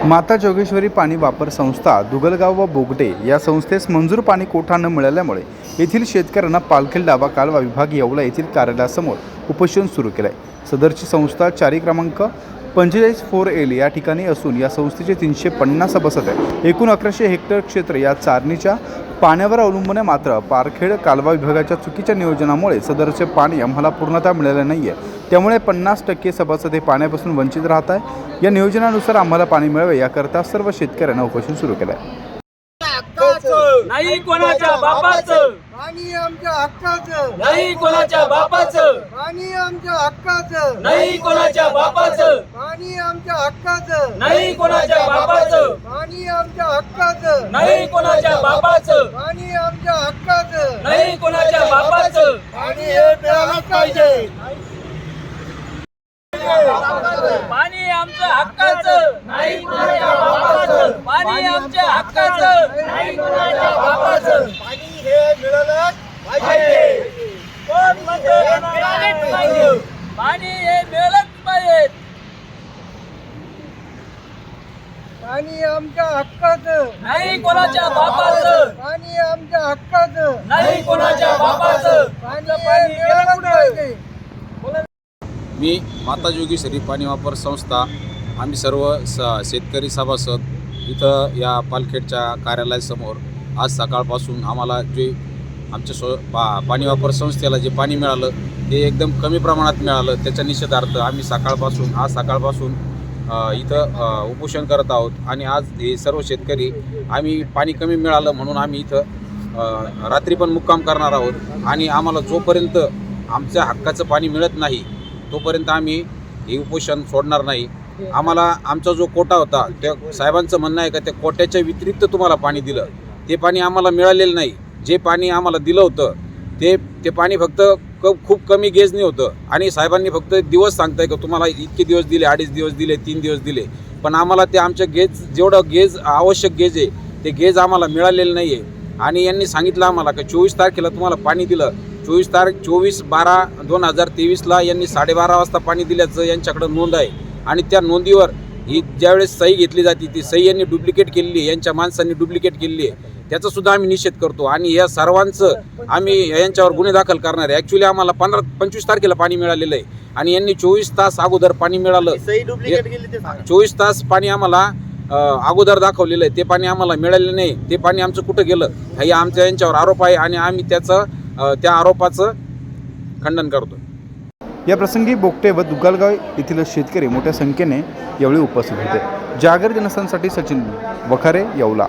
माता जोगेश्वरी पाणी वापर संस्था दुगलगाव व बोगडे या संस्थेस मंजूर पाणी कोठा न मिळाल्यामुळे येथील शेतकऱ्यांना पालखेल डावा कालवा विभाग येवला येथील कार्यालयासमोर उपोषण सुरू केलं आहे सदरची संस्था चारी क्रमांक पंचेचाळीस फोर एल या ठिकाणी असून या संस्थेचे तीनशे पन्नास सभासद आहे एकूण अकराशे हेक्टर क्षेत्र या चारणीच्या पाण्यावर अवलंबून आहे मात्र पारखेड कालवा विभागाच्या चुकीच्या नियोजनामुळे सदरचे पाणी आम्हाला पूर्णतः मिळालं नाही आहे त्यामुळे पन्नास टक्के सभासद हे पाण्यापासून वंचित राहत आहे या नियोजनानुसार आम्हाला पाणी मिळावे याकरता सर्व शेतकऱ्यांना उपोषण सुरू केलं आहे नाही कोणाच्या बापाचं. पाणी आमच्या हक्काचं. नाही कोणाच्या बापाचं. पाणी आमच्या हक्काचं. नाही कोणाच्या बापाचं. पाणी आमच्या हक्काचं. नाही कोणाच्या बापाचं पाणी आमच्या हक्काचं नाही कोणाच्या बापाचं पाणी आमच्या हक्काचं नाही कोणाच्या पाणी हे मिळालंच पाहिजे. पाणी आमचं हक्काचं. नाही बापाचं. पाणी आमच्या हक्काचं. नाही बापाचं. पाणी हे मिळालंच पाहिजे. कोण म्हणतं हे मिळालेच पाहिजे. पाणी हे मिळालंच पाहिजे. पाणी आमच्या हक्काचं. नाही कोणाच्या बापाचं. पाणी आमच्या हक्काचं. नाही कोणाच्या बापाचं. मी माता जोगेश्वरी पाणी वापर संस्था आम्ही सर्व स शेतकरी सभासद इथं या पालखेडच्या कार्यालयासमोर आज सकाळपासून आम्हाला जे आमच्या स्व पा पाणी वापर संस्थेला जे पाणी मिळालं ते एकदम कमी प्रमाणात मिळालं त्याच्या निषेधार्थ आम्ही सकाळपासून आज सकाळपासून इथं उपोषण करत आहोत. आणि आज हे सर्व शेतकरी आम्ही पाणी कमी मिळालं म्हणून आम्ही इथं रात्री पण मुक्काम करणार आहोत. आणि आम्हाला जोपर्यंत आमच्या हक्काचं पाणी मिळत नाही तोपर्यंत आम्ही हे उपोषण सोडणार नाही. आम्हाला आमचा जो कोटा होता त्या साहेबांचं म्हणणं आहे का त्या कोट्याच्या व्यतिरिक्त तुम्हाला पाणी दिलं. ते पाणी आम्हाला मिळालेलं नाही. जे पाणी आम्हाला दिलं होतं ते ते पाणी फक्त क खूप कमी गेजने होतं. आणि साहेबांनी फक्त दिवस सांगताय का तुम्हाला इतके दिवस दिले अडीच दिवस दिले तीन दिवस दिले. पण आम्हाला ते आमच्या गेज जेवढं गेज आवश्यक गेज आहे ते गेज आम्हाला मिळालेलं नाही आहे आणि यांनी सांगितलं आम्हाला का चोवीस तारखेला तुम्हाला पाणी दिलं. चोवीस तारीख चोवीस बारा दोन हजार तेवीसला यांनी साडेबारा वाजता पाणी दिल्याचं यांच्याकडं नोंद आहे. आणि त्या नोंदीवर ही ज्यावेळेस सही घेतली जाते ती सही यांनी डुप्लिकेट केलेली आहे. यांच्या माणसांनी डुप्लिकेट केलेली आहे. त्याचा सुद्धा आम्ही निषेध करतो. आणि या सर्वांचं आम्ही यांच्यावर गुन्हे दाखल करणार आहे. ॲक्च्युली आम्हाला पंधरा पंचवीस तारखेला पाणी मिळालेलं आहे. आणि यांनी चोवीस तास अगोदर पाणी मिळालं. चोवीस तास पाणी आम्हाला अगोदर दाखवलेलं आहे ते पाणी आम्हाला मिळालेलं नाही. ते पाणी आमचं कुठं गेलं? हे आमच्या यांच्यावर आरोप आहे आणि आम्ही त्याचं त्या आरोपाचं खंडन करतो. या प्रसंगी बोगटे व दुगालगाव येथील शेतकरी मोठ्या संख्येने यावेळी उपस्थित होते. जागर जनस्थानसाठी सचिन वखारे येवला.